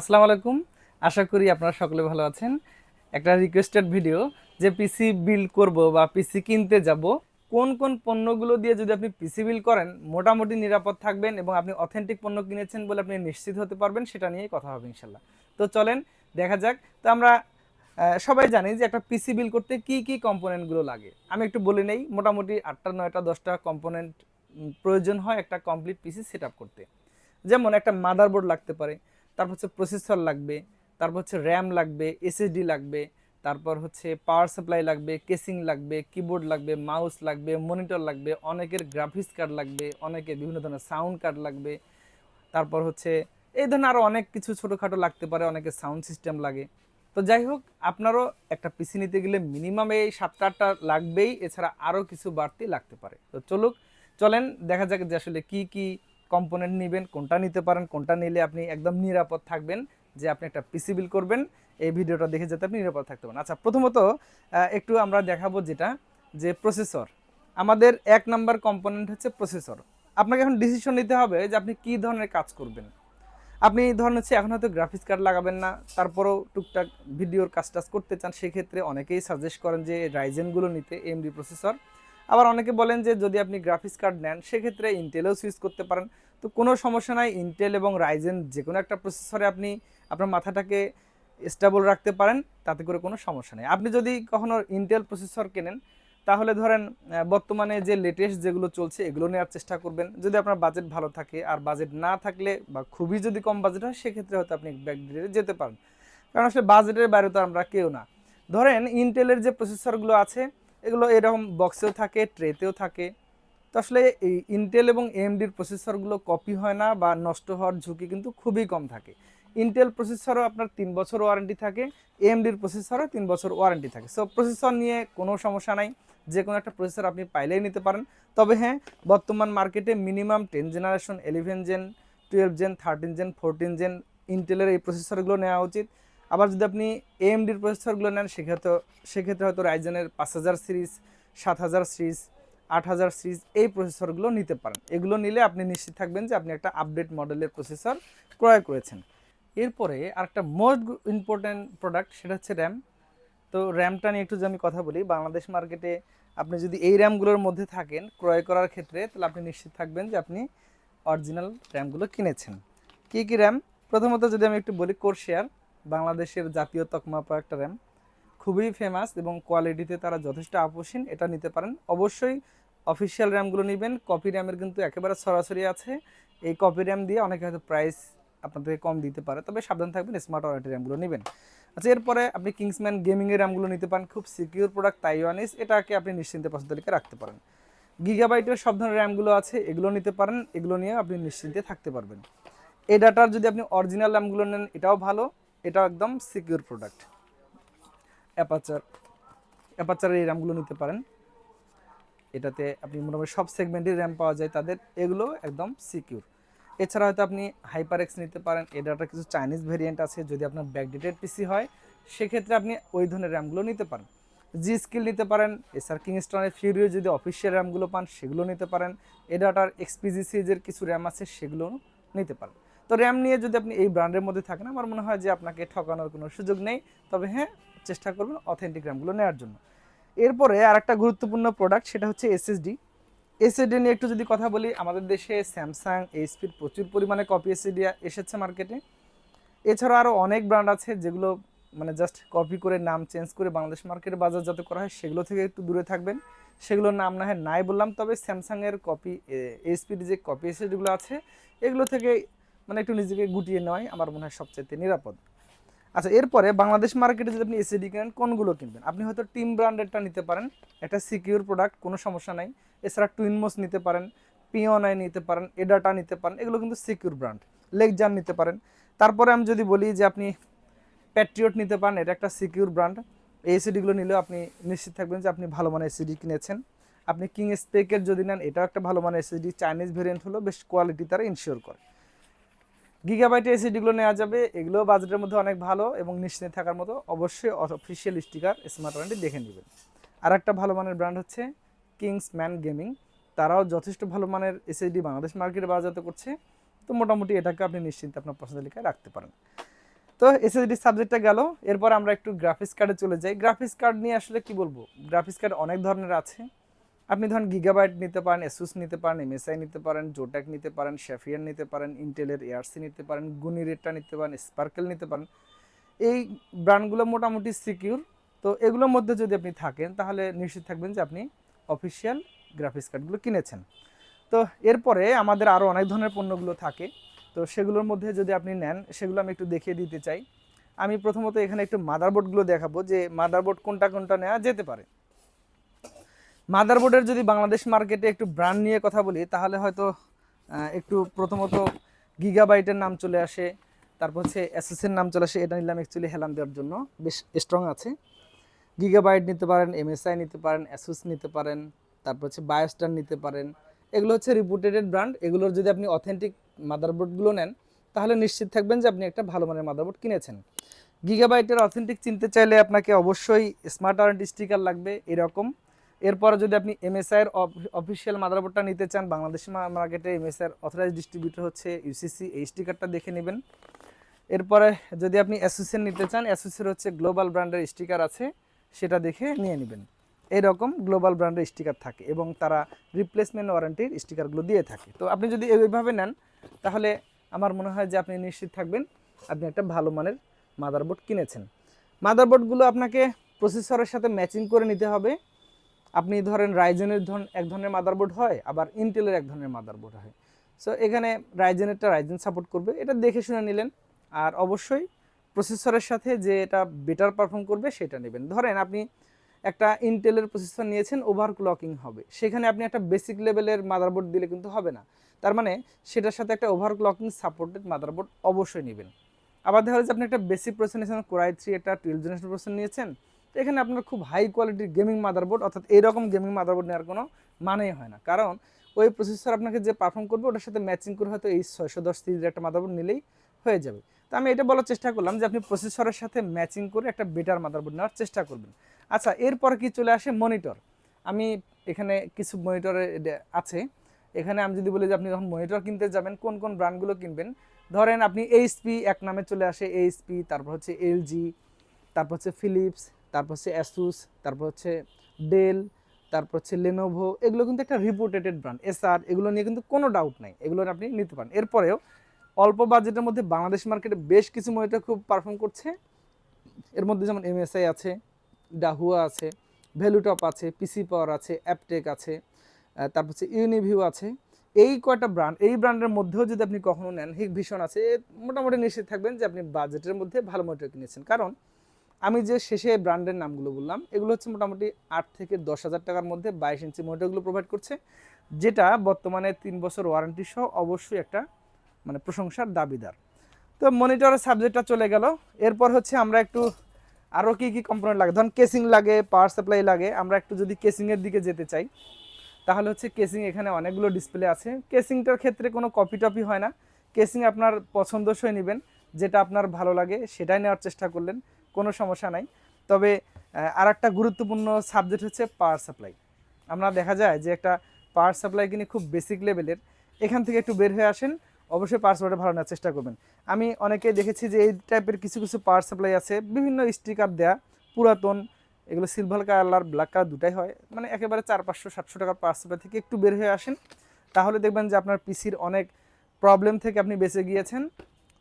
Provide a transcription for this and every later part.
আসসালামু আলাইকুম। আশা করি আপনারা সকলে ভালো আছেন। একটা রিকোয়েস্টেড ভিডিও যে পিসি বিল করব বা পিসি কিনতে যাব, কোন কোন পণ্যগুলো দিয়ে যদি আপনি পিসি বিল করেন, মোটামুটি নিরাপদ থাকবেন এবং আপনি অথেন্টিক পণ্য কিনেছেন বলে আপনি নিশ্চিত হতে পারবেন, সেটা নিয়েই কথা হবে ইনশাল্লাহ। তো চলেন, দেখা যাক। তো আমরা সবাই জানি যে একটা পিসি বিল করতে কি কি কম্পোনেন্টগুলো লাগে। আমি একটু বলে নেই, মোটামুটি আটটা, নয়টা, দশটা কম্পোনেন্ট প্রয়োজন হয় একটা কমপ্লিট পিসি সেট করতে। যেমন একটা মাদারবোর্ড লাগতে পারে তারপর হচ্ছে প্রসেসর লাগবে, তারপর হচ্ছে র্যাম লাগবে এসএসডি লাগবে, তারপর হচ্ছে পাওয়ার সাপ্লাই লাগবে কেসিং লাগবে কিবোর্ড লাগবে মাউস লাগবে মনিটর লাগবে, অনেকের গ্রাফিক্স কার্ড লাগবে, অনেকের বিভিন্ন ধরনের সাউন্ড কার্ড লাগবে, তারপর হচ্ছে এই ধরনের আরও অনেক কিছু ছোটোখাটো লাগতে পারে, অনেকের সাউন্ড সিস্টেম লাগে। তো যাই হোক, আপনারও একটা পিসি নিতে গেলে মিনিমাম এই সাতটা আটটা লাগবেই, এছাড়া আরও কিছু বাড়তি লাগতে পারে। তো চলুক, চলেন, দেখা যাক যে আসলে কি কি কম্পোনেন্ট নেবেন, কোনটা নিতে পারেন, কোনটা নিলে আপনি একদম নিরাপদ থাকবেন, যে আপনি একটা পিসি বিল করবেন, এই ভিডিওটা দেখে যাতে আপনি নিরাপদ থাকতে পারেন। আচ্ছা প্রথমত একটু আমরা দেখাবো যেটা, যে প্রসেসর আমাদের এক নাম্বার কম্পোনেন্ট হচ্ছে প্রসেসর আপনাকে এখন ডিসিশন নিতে হবে যে আপনি কী ধরনের কাজ করবেন। আপনি এই ধরনের হচ্ছে, এখন হয়তো গ্রাফিক্স কার্ড লাগাবেন না, তারপরেও টুকটাক ভিডিওর কাজ টাজ করতে চান, সেক্ষেত্রে অনেকেই সাজেস্ট করেন যে রাইজেনগুলো নিতে এমডি প্রসেসর আবার অনেকে বলেন যে যদি আপনি গ্রাফিক্স কার্ড নেন, সেক্ষেত্রে ইন্টেলও সুইচ করতে পারেন। তো কোনো সমস্যা নাই ইন্টেল এবং রাইজেন যে কোনো একটা প্রসেসরে আপনি আপনার মাথাটাকে স্টেবল রাখতে পারেন, তাতে করে কোনো সমস্যা নেই। আপনি যদি কখনো ইন্টেল প্রসেসর কেনেন, তাহলে ধরেন বর্তমানে যে লেটেস্ট যেগুলো চলছে, এগুলো নেওয়ার চেষ্টা করবেন। যদি আপনার বাজেট ভালো থাকে আর বাজেট না থাকলে বা খুবই যদি কম বাজেট হয়, সেক্ষেত্রে হয়তো আপনি ব্যাকডেটে যেতে পারেন। কারণ আসলে বাজেটের বাইরে তো আমরা কেউ না। ধরেন ইন্টেলের যে প্রসেসরগুলো আছে এগুলো এরকম বক্সেও থাকে ট্রেতেও থাকে। তো আসলে এই ইন্টেল এবং এমডির প্রসেসরগুলো কপি হয় না বা নষ্ট হওয়ার ঝুঁকি কিন্তু খুবই কম থাকে। ইন্টেল প্রসেসরও আপনার তিন বছর ওয়ারেন্টি থাকে এমডির প্রসেসরও তিন বছর ওয়ারেন্টি থাকে। সো প্রসেসর নিয়ে কোনো সমস্যা নাই যে কোনো একটা প্রসেসর আপনি পাইলেই নিতে পারেন। তবে হ্যাঁ বর্তমান মার্কেটে minimum ten generation eleven gen twelve gen thirteen gen fourteen gen ইন্টেলের এই প্রসেসরগুলো নেওয়া উচিত। আবার যদি আপনি এএমডির প্রসেসরগুলো নেন, সেক্ষেত্রে সেক্ষেত্রে হয়তো রাইজেনের পাঁচ হাজার সিরিজ, সাত হাজার সিরিজ, আট হাজার সিরিজ এই প্রসেসরগুলো নিতে পারেন। এগুলো নিলে আপনি নিশ্চিত থাকবেন যে আপনি একটা আপডেট মডেলের প্রসেসর ক্রয় করেছেন। এরপরে আরেকটা মোস্ট ইম্পর্ট্যান্ট প্রোডাক্ট সেটা হচ্ছে র্যাম তো র্যামটা নিয়ে একটু যদি আমি কথা বলি, বাংলাদেশ মার্কেটে আপনি যদি এই র্যামগুলোর মধ্যে থাকেন ক্রয় করার ক্ষেত্রে, তাহলে আপনি নিশ্চিত থাকবেন যে আপনি অরিজিনাল র্যামগুলো কিনেছেন। কী কী র্যাম প্রথমত যদি আমি একটু বলি কোরশেয়ার বাংলাদেশের জাতীয় তকমা একটা র্যাম। খুবই ফেমাস এবং কোয়ালিটিতে তারা যথেষ্ট আপোষহীন, এটা নিতে পারেন। অবশ্যই অফিসিয়াল র্যামগুলো নেবেন কপি র্যামের কিন্তু একেবারে সরাসরি আছে। এই কপি র্যাম দিয়ে অনেকে হয়তো প্রাইস আপনাদেরকে কম দিতে পারে, তবে সাবধান থাকবেন স্মার্ট ওয়ারেন্টি র্যামগুলো নেবেন। আচ্ছা এরপরে আপনি কিংসম্যান গেমিংয়ের র্যামগুলো নিতে পারেন, খুব সিকিউর প্রোডাক্ট তাইওয়ানিস এটাকে আপনি নিশ্চিন্তে পছন্দ তালিকা রাখতে পারেন। গিগাবাইটের সব ধরনের র্যামগুলো আছে, এগুলো নিতে পারেন, এগুলো নিয়ে আপনি নিশ্চিন্তে থাকতে পারবেন। এই ডাটার যদি আপনি অরিজিনাল র্যামগুলো নেন, এটাও ভালো। এটাও একদম সিকিউর প্রোডাক্ট অ্যাপাচার অ্যাপাচারের এই র্যামগুলো নিতে পারেন। এটাতে আপনি মোটামুটি সব সেগমেন্টের র্যাম পাওয়া যায় তাদের, এগুলো একদম সিকিউর এছাড়া হয়তো আপনি হাইপার এক্স নিতে পারেন ডাটার কিছু চাইনিজ ভেরিয়েন্ট আছে, যদি আপনার ব্যাকডেটেড পিসি হয়, সেক্ষেত্রে আপনি ওই ধরনের র্যামগুলো নিতে পারেন। জি স্কিল নিতে পারেন এছাড়া কিংস্টনের ফিউরিও যদি অফিসিয়াল র্যামগুলো পান, সেগুলো নিতে পারেন। এ ডাটার এক্সপিজি সিরিজের কিছু র্যাম আছে সেগুলো নিতে পারেন। তো র্যাম নিয়ে যদি আপনি এই ব্র্যান্ডের মধ্যে থাকেন, আমার মনে হয় যে আপনাকে ঠকানোর কোনো সুযোগ নেই। তবে হ্যাঁ চেষ্টা করবেন অথেন্টিক র্যামগুলো নেওয়ার জন্য। এরপরে আর একটা গুরুত্বপূর্ণ প্রোডাক্ট সেটা হচ্ছে এসএসডি এসএসডি নিয়ে একটু যদি কথা বলি, আমাদের দেশে স্যামসাং এইচপির প্রচুর পরিমাণে কপি এসএসডি এসেছে মার্কেটে এছাড়া আরও অনেক ব্র্যান্ড আছে যেগুলো মানে জাস্ট কপি করে নাম চেঞ্জ করে বাংলাদেশ মার্কেটে বাজারজাত করা হয়, সেগুলো থেকে একটু দূরে থাকবেন। সেগুলোর নাম না হয় নাই বললাম, তবে স্যামসাংয়ের কপি এইচপির যে কপি এসএসডিগুলো আছে, এগুলো থেকে মানে একটু নিজেকে গুটিয়ে নেওয়াই আমার মনে হয় সবচেয়ে নিরাপদ। আচ্ছা এরপরে বাংলাদেশ মার্কেটে যদি আপনি এসিডি কিনেন, কোনগুলো কিনবেন? আপনি হয়তো টিম ব্র্যান্ডেরটা নিতে পারেন, একটা সিকিউর প্রোডাক্ট কোনো সমস্যা নাই। এছাড়া টুইনমোস নিতে পারেন পিওনাই নিতে পারেন এডাটা নিতে পারেন, এগুলো কিন্তু সিকিউর ব্র্যান্ড লেগজান নিতে পারেন। তারপরে আমি যদি বলি যে আপনি প্যাট্রিয়ট নিতে পারেন, এটা একটা সিকিউর ব্র্যান্ড এই এসিডিগুলো নিলেও আপনি নিশ্চিত থাকবেন যে আপনি ভালো মানের এসিডি কিনেছেন। আপনি কিং স্পেকের যদি নেন, এটাও একটা ভালো মানের এসিডি চাইনিজ ভেরিয়েন্ট হলো বেশ কোয়ালিটি তারা ইনশিওর করে। গিগাবাইটের এসিডিগুলো নেওয়া যাবে এগুলো বাজেটের মধ্যে অনেক ভালো এবং নিশ্চিন্তে থাকার মতো অবশ্যই অফিসিয়াল স্টিকার স্মার্ট ওয়ারেন্টি দেখে নেবেন। আর একটা ভালো মানের ব্র্যান্ড হচ্ছে কিংসম্যান গেমিং তারাও যথেষ্ট ভালো মানের এসএসডি বাংলাদেশ মার্কেটে বাজারজাত করছে। তো মোটামুটি এটাকে আপনি নিশ্চিন্তে আপনার পছন্দ তালিকায় রাখতে পারেন। তো এসএসডি সাবজেক্টটা গেল। এরপর আমরা একটু গ্রাফিক্স কার্ডে চলে যাই। গ্রাফিক্স কার্ড নিয়ে আসলে কি বলব? গ্রাফিক্স কার্ড অনেক ধরনের আছে। আপনি ধরেন গিগাবাইট নিতে পারেন এসুস নিতে পারেন এমএসআই নিতে পারেন জোট্যাক নিতে পারেন শেফিয়ার নিতে পারেন ইন্টেলের এয়ারসি নিতে পারেন গুনিরেটটা নিতে পারেন স্পার্কেল নিতে পারেন। এই ব্র্যান্ডগুলো মোটামুটি সিকিউর তো এগুলোর মধ্যে যদি আপনি থাকেন, তাহলে নিশ্চিত থাকবেন যে আপনি অফিসিয়াল গ্রাফিক্স কার্ডগুলো কিনেছেন। তো এরপরে আমাদের আরও অনেক ধরনের পণ্যগুলো থাকে। তো সেগুলোর মধ্যে যদি আপনি নেন, সেগুলো আমি একটু দেখিয়ে দিতে চাই। আমি প্রথমত এখানে একটু মাদারবোর্ডগুলো দেখাবো, যে মাদারবোর্ড কোনটা কোনটা নেওয়া যেতে পারে। মাদারবোর্ডের যদি বাংলাদেশ মার্কেটে একটু ব্র্যান্ড নিয়ে কথা বলি, তাহলে হয়তো একটু প্রথমত গিগাবাইটের নাম চলে আসে, তারপর হচ্ছে এসএসের নাম চলে আসে, এটা নিলাম অ্যাকচুয়ালি হেলান দেওয়ার জন্য, বেশ স্ট্রং আছে। গিগাবাইট নিতে পারেন এমএসআই নিতে পারেন অ্যাসুস নিতে পারেন, তারপর হচ্ছে বায়োস্টার নিতে পারেন, এগুলো হচ্ছে রিপুটেডেড ব্র্যান্ড এগুলোর যদি আপনি অথেন্টিক মাদারবোর্ডগুলো নেন, তাহলে নিশ্চিত থাকবেন যে আপনি একটা ভালো মানের মাদারবোর্ড কিনেছেন। গিগাবাইটের অথেন্টিক চিনতে চাইলে আপনাকে অবশ্যই স্মার্ট ওয়ারেন্টি স্টিকার লাগবে, এরকম এরপর যদি আপনি এমএসআই এর অফিসিয়াল মাদারবোর্ডটা নিতে চান, বাংলাদেশ মার্কেটে এমএসআই এর অথরাইজ ডিস্ট্রিবিউটর হচ্ছে ইউসিসি এই স্টিকারটা দেখে নেবেন। এরপরে যদি আপনি অ্যাসোসিয়েশন নিতে চান অ্যাসোসিয়ের হচ্ছে গ্লোবাল ব্র্যান্ডের স্টিকার আছে, সেটা দেখে নিয়ে নেবেন। এরকম গ্লোবাল ব্র্যান্ডের স্টিকার থাকে এবং তারা রিপ্লেসমেন্ট ওয়ারেন্টির স্টিকারগুলো দিয়ে থাকে। তো আপনি যদি এইভাবে নেন, তাহলে আমার মনে হয় যে আপনি নিশ্চিত থাকবেন, আপনি একটা ভালো মানের মাদারবোর্ড কিনেছেন। মাদারবোর্ডগুলো আপনাকে প্রসেসরের সাথে ম্যাচিং করে নিতে হবে। আপনি ধরেন রাইজেনের ধরন, এক ধরনের মাদারবোর্ড হয়, আবার ইন্টেলের এক ধরনের মাদারবোর্ড হয়। সো এখানে রাইজেনেরটা রাইজেন সাপোর্ট করবে। এটা দেখে শুনে নিলেন। আর অবশ্যই প্রসেসরের সাথে যে এটা বেটার পারফর্ম করবে, সেটা নেবেন। ধরেন আপনি একটা ইন্টেলের প্রসেসর নিয়েছেন ওভার ক্লকিং হবে। সেখানে আপনি একটা বেসিক লেভেলের মাদারবোর্ড দিলে কিন্তু হবে না। তার মানে সেটার সাথে একটা ওভার ক্লকিং সাপোর্টেড মাদারবোর্ড অবশ্যই নেবেন। আবার দেখা যাচ্ছে আপনি একটা বেসিক প্রসেসর নিয়েছেন কোরাই থ্রি একটা টুয়েলভ জেনারেশন প্রসেসর নিয়েছেন। এখানে আপনার খুব হাই কোয়ালিটির গেমিং মাদারবোর্ড অর্থাৎ এইরকম গেমিং মাদারবোর্ড নেওয়ার কোনো মানেই হয় না। কারণ ওই প্রসেসর আপনাকে যে পারফর্ম করবে, ওটার সাথে ম্যাচিং করে হয়তো এই ছয়শো দশ সিরিজের একটা মাদারবোর্ড নিলেই হয়ে যাবে। তো আমি এটা বলার চেষ্টা করলাম যে আপনি প্রসেসরের সাথে ম্যাচিং করে একটা বেটার মাদারবোর্ড নেওয়ার চেষ্টা করবেন। আচ্ছা এরপর কি চলে আসে মনিটর আমি এখানে কিছু মনিটরে আছে। এখানে আমি যদি বলি যে আপনি যখন মনিটর কিনতে যাবেন, কোন কোন ব্র্যান্ডগুলো কিনবেন? ধরেন আপনি এইচপি এক নামে চলে আসে এইচপি তারপর হচ্ছে এলজি তারপর হচ্ছে ফিলিপস তারপর হচ্ছে অ্যাসুস তারপর হচ্ছে ডেল তারপর হচ্ছে লেনোভো এগুলো কিন্তু একটা রিপোর্টেড ব্র্যান্ড এসআর এগুলো নিয়ে কিন্তু কোনো ডাউট নাই। এগুলো আপনি নিতে পারেন। এরপরেও অল্প বাজেটের মধ্যে বাংলাদেশ মার্কেটে বেশ কিছু মনিটর খুব পারফর্ম করছে। এর মধ্যে যেমন এমএসআই আছে ডাহুয়া আছে ভ্যালুটপ আছে পিসি পাওয়ার আছে অ্যাপটেক আছে তারপর হচ্ছে ইউনিভিউ আছে। এই কয়টা ব্র্যান্ড এই ব্র্যান্ডের মধ্যেও যদি আপনি কখনো নেন হিক ভীষণ আছে। মোটামুটি নিশ্চিত থাকবেন যে আপনি বাজেটের মধ্যে ভালো মনিটর কিনেছেন। কারণ আমি যে শেষে ব্র্যান্ডের নামগুলো বললাম, এগুলো হচ্ছে মোটামুটি আট থেকে দশ হাজার টাকার মধ্যে বাইশ ইঞ্চি মনিটরগুলো প্রোভাইড করছে, যেটা বর্তমানে তিন বছর ওয়ারেন্টি সহ অবশ্যই একটা মানে প্রশংসার দাবিদার। তো মনিটরের সাবজেক্টটা চলে গেল। এরপর হচ্ছে আমরা একটু আরও কী কী কম্পোনেন্ট লাগে? ধরুন কেসিং লাগে পাওয়ার সাপ্লাই লাগে, আমরা একটু যদি কেসিংয়ের দিকে যেতে চাই, তাহলে হচ্ছে কেসিং এখানে অনেকগুলো ডিসপ্লে আছে। কেসিংটার ক্ষেত্রে কোনো কপি টপি হয় না। কেসিং আপনার পছন্দসই নেবেন, যেটা আপনার ভালো লাগে, সেটাই নেওয়ার চেষ্টা করলেন। কোনো সমস্যা নাই। তবে আর একটা গুরুত্বপূর্ণ সাবজেক্ট হচ্ছে পাওয়ার সাপ্লাই আমরা দেখা যায় যে একটা পাওয়ার সাপ্লাই কিনে খুব বেসিক লেভেলের এখান থেকে একটু বের হয়ে আসেন, অবশ্যই পাওয়ার সাপ্লাইটা ভালো নেওয়ার চেষ্টা করবেন। আমি অনেকে দেখেছি যে এই টাইপের কিছু কিছু পাওয়ার সাপ্লাই আছে, বিভিন্ন স্টিকার দেয়া, পুরাতন, এগুলো সিলভার কালার ব্ল্যাক কালার দুটাই হয়। মানে একেবারে চার পাঁচশো, সাতশো টাকার পাওয়ার সাপ্লাই থেকে একটু বের হয়ে আসেন। তাহলে দেখবেন যে আপনার পিসির অনেক প্রবলেম থেকে আপনি বেঁচে গিয়েছেন।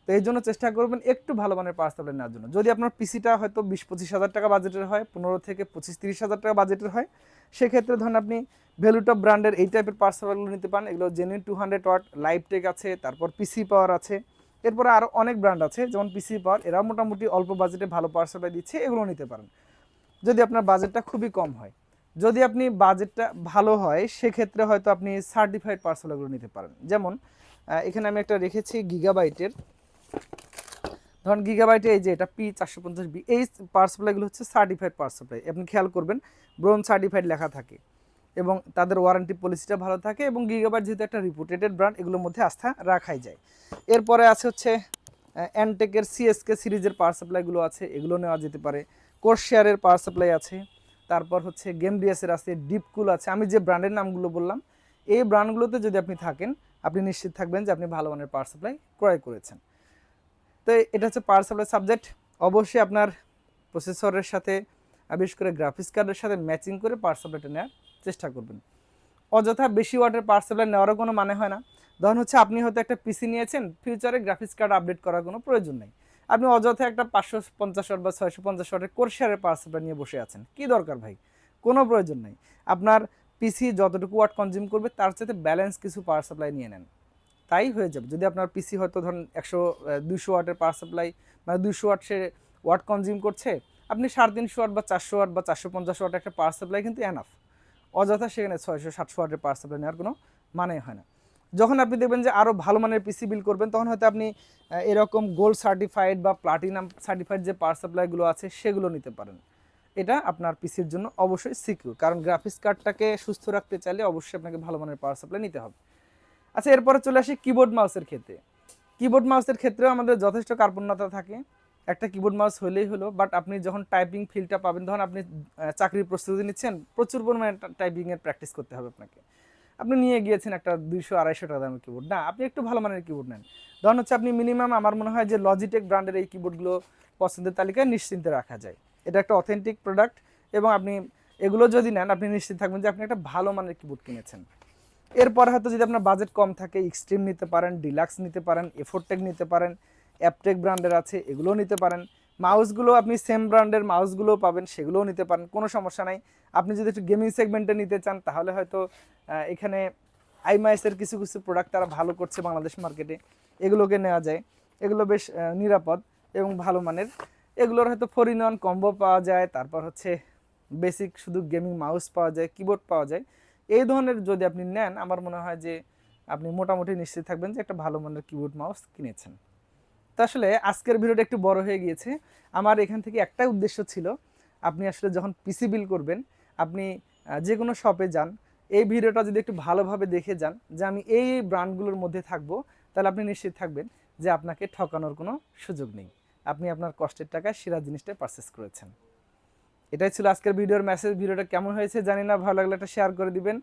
তো এই জন্য চেষ্টা করবেন একটু ভালো মানের পাওয়ার সাপ্লাই নেওয়ার জন্য। যদি আপনার পিসিটা হয়তো বিশ পঁচিশ হাজার টাকা বাজেটের হয়, পনেরো থেকে পঁচিশ তিরিশ হাজার টাকা বাজেটের হয়, সেক্ষেত্রে ধরুন আপনি ভ্যালুটপ ব্র্যান্ডের এই টাইপের পাওয়ার সাপ্লাইগুলো নিতে পারেন। এগুলো genuine two hundred watt live tech আছে, তারপর পিসি পাওয়ার আছে। এরপরে আরও অনেক ব্র্যান্ড আছে, যেমন পিসি পাওয়ার এরা মোটামুটি অল্প বাজেটে ভালো পাওয়ার সাপ্লাই দিচ্ছে, এগুলো নিতে পারেন। যদি আপনার বাজেটটা খুবই কম হয়। যদি আপনি বাজেটটা ভালো হয়, সেক্ষেত্রে হয়তো আপনি সার্টিফাইড পার্সেলগুলো নিতে পারেন। যেমন এখানে আমি একটা রেখেছি গিগাবাইটের ধরুন গিগাবাইটে এই যে এটা পি চারশো পঞ্চাশ বি এই পাওয়ার সাপ্লাইগুলো হচ্ছে সার্টিফাইড পাওয়ার সাপ্লাই আপনি খেয়াল করবেন ব্রোন সার্টিফাইড লেখা থাকে এবং তাদের ওয়ারেন্টি পলিসিটা ভালো থাকে এবং গিগাবাইট যেহেতু একটা রিপুটেড ব্র্যান্ড এগুলোর মধ্যে আস্থা রাখাই যায়। এরপরে আছে হচ্ছে অ্যানটেকের সিএসকে সিরিজের পাওয়ার সাপ্লাইগুলো আছে, এগুলো নেওয়া যেতে পারে। কোর্সশেয়ারের পাওয়ার সাপ্লাই আছে, তারপর হচ্ছে গেম ডিএসের আছে ডিপকুল আছে। আমি যে ব্র্যান্ডের নামগুলো বললাম, এই ব্র্যান্ডগুলোতে যদি আপনি থাকেন, আপনি নিশ্চিত থাকবেন যে আপনি ভালো মানের পাওয়ার সাপ্লাই ক্রয় করেছেন। তো এটা হচ্ছে পাওয়ার সাপ্লাই সাবজেক্ট। অবশ্যই আপনার প্রসেসরের সাথে বিশেষ করে গ্রাফিক্স কার্ডের সাথে ম্যাচিং করে পাওয়ার সাপ্লাইটা নেওয়ার চেষ্টা করবেন। অযথা বেশি ওয়াটের পাওয়ার সাপ্লাই নেওয়ারও কোনো মানে হয় না। ধরুন হচ্ছে আপনি হয়তো একটা পিসি নিয়েছেন, ফিউচারে গ্রাফিক্স কার্ড আপডেট করার কোনো প্রয়োজন নেই। আপনি অযথা একটা পাঁচশো পঞ্চাশ ওয়াট বা ছয়শো পঞ্চাশ ওয়াটের কোর্সিয়ারের পাওয়ার সাপ্লাই নিয়ে বসে আছেন, কি দরকার ভাই? কোনো প্রয়োজন নেই। আপনার পিসি যতটুকু ওয়াট কনজিউম করবে, তার সাথে ব্যালেন্স কিছু পাওয়ার সাপ্লাই নিয়ে নেন। তাই হয়ে যাবে। যদি আপনার পিসি হয়তো ধরুন একশো দুশো ওয়াটের পাওয়ার সাপ্লাই মানে দুশো ওয়াট সে ওয়াট কনজিউম করছে, আপনি সাড়ে তিনশো ওয়াট বা চারশো ওয়াট বা চারশো পঞ্চাশ ওয়াট একটা পাওয়ার সাপ্লাই কিন্তু এনাফ অযথা সেখানে ছয়শো, সাতশো ওয়াটের পাওয়ার সাপ্লাই নেওয়ার কোনো মানে হয় না। যখন আপনি দেখবেন যে আরও ভালো মানের পিসি বিল করবেন, তখন হয়তো আপনি এরকম গোল্ড সার্টিফাইড বা প্লাটিনাম সার্টিফাইড যে পাওয়ার সাপ্লাইগুলো আছে, সেগুলো নিতে পারেন। এটা আপনার পিসির জন্য অবশ্যই সিকিউর কারণ গ্রাফিক্স কার্ডটাকে সুস্থ রাখতে চাইলে অবশ্যই আপনাকে ভালো মানের পাওয়ার সাপ্লাই নিতে হবে। আচ্ছা এরপরে চলে আসি কিবোর্ড মাউসের ক্ষেত্রে। কিবোর্ড মাউসের ক্ষেত্রেও আমাদের যথেষ্ট কার্পণ্যতা থাকে। একটা কিবোর্ড মাউস হলেই হলো বাট আপনি যখন টাইপিং ফিলটা পাবেন তখন আপনি চাকরির প্রস্তুতি নিচ্ছেন, প্রচুর পরিমাণে টাইপিংয়ের প্র্যাকটিস করতে হবে আপনাকে। আপনি নিয়ে গিয়েছেন একটা দুইশো আড়াইশো টাকা দামের কিবোর্ড না, আপনি একটু ভালো মানের কিবোর্ড নেন। ধরুন হচ্ছে আপনি মিনিমাম আমার মনে হয় যে লজিটেক ব্র্যান্ডের এই কিবোর্ডগুলো পছন্দের তালিকায় নিশ্চিন্তে রাখা যায়। এটা একটা অথেন্টিক প্রোডাক্ট এবং আপনি এগুলো যদি নেন, আপনি নিশ্চিত থাকবেন যে আপনি একটা ভালো মানের কিবোর্ড কিনেছেন। এরপর হয়তো যদি আপনার বাজেট কম থাকে এক্সট্রিম নিতে পারেন ডিলাক্স নিতে পারেন এফোরটেক নিতে পারেন অ্যাপটেক ব্র্যান্ডের আছে, এগুলোও নিতে পারেন। মাউসগুলো আপনি সেম ব্র্যান্ডের মাউসগুলোও পাবেন, সেগুলোও নিতে পারেন, কোনো সমস্যা নাই। আপনি যদি একটু গেমিং সেগমেন্টে নিতে চান, তাহলে হয়তো এখানে আইমাইসের কিছু কিছু প্রোডাক্ট তারা ভালো করছে বাংলাদেশ মার্কেটে এগুলোকে নেওয়া যায়। এগুলো বেশ নিরাপদ এবং ভালো মানের। এগুলোর হয়তো ফোর ইন ওয়ান কম্বো পাওয়া যায়, তারপর হচ্ছে বেসিক শুধু গেমিং মাউস পাওয়া যায় কিবোর্ড পাওয়া যায়। এই ধরনের যদি আপনি নেন, আমার মনে হয় যে আপনি মোটামুটি নিশ্চিত থাকবেন যে একটা ভালো মানের কিবোর্ড মাউস কিনেছেন। তো আসলে আজকের ভিডিওটা একটু বড় হয়ে গিয়েছে। আমার এখান থেকে একটাই উদ্দেশ্য ছিল, আপনি আসলে যখন পিসি বিল করবেন, আপনি যে কোনো শপে যান, এই ভিডিওটা যদি একটু ভালোভাবে দেখে যান যে আমি এই ব্র্যান্ডগুলোর মধ্যে থাকব, তাহলে আপনি নিশ্চিত থাকবেন যে আপনাকে ঠকানোর কোনো সুযোগ নেই। আপনি আপনার কষ্টের টাকায় সেরা জিনিসটা পারচেস করেছেন। এটাই ছিল আজকের ভিডিওর মেসেজ ভিডিওটা কেমন হয়েছে জানি না, ভালো লাগলে একটা শেয়ার করে দিবেন।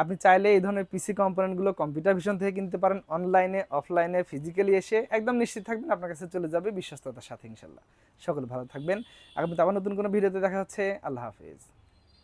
আপনি চাইলে এই ধরনের পিসি কম্পোনেন্টগুলো কম্পিউটার ভিশন থেকে কিনতে পারেন অনলাইনে অফলাইনে ফিজিক্যালি এসে একদম নিশ্চিত থাকবেন, আপনার কাছে চলে যাবে বিশ্বস্ততার সাথে ইনশাল্লাহ সকল ভালো থাকবেন। আগামী আবার নতুন কোনো ভিডিওতে দেখা হচ্ছে। আল্লাহ হাফিজ।